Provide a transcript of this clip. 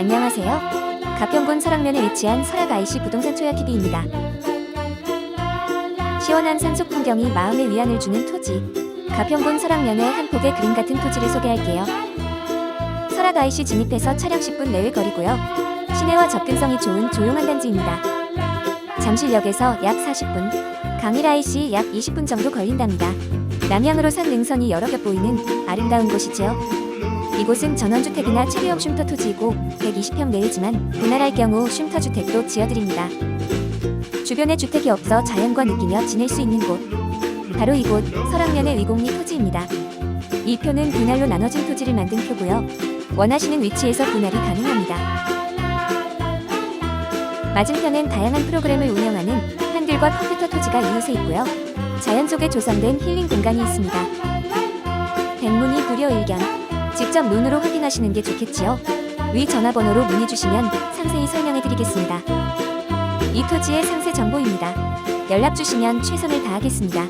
안녕하세요. 가평군 설악면에 위치한 설악 IC 부동산 초약TV입니다. 시원한 산속 풍경이 마음의 위안을 주는 토지. 가평군 설악면의 한 폭의 그림 같은 토지를 소개할게요. 설악 IC 진입해서 차량 10분 내외 거리고요. 시내와 접근성이 좋은 조용한 단지입니다. 잠실역에서 약 40분, 강일 IC 약 20분 정도 걸린답니다. 남향으로 산 능선이 여러 겹 보이는 아름다운 곳이지요. 이곳은 전원주택이나 체류형 쉼터 토지이고 120평 내외지만 분할할 경우 쉼터 주택도 지어드립니다. 주변에 주택이 없어 자연과 느끼며 지낼 수 있는 곳. 바로 이곳 설악면의 위공리 토지입니다. 이 표는 분할로 나눠진 토지를 만든 표고요. 원하시는 위치에서 분할이 가능합니다. 맞은편엔 다양한 프로그램을 운영하는 한글과 컴퓨터 토지가 이웃에 있고요. 자연 속에 조성된 힐링 공간이 있습니다. 백문이 불여 일견. 직접 눈으로 확인하시는 게 좋겠지요. 위 전화번호로 문의 주시면 상세히 설명해 드리겠습니다. 이 토지의 상세 정보입니다. 연락 주시면 최선을 다하겠습니다.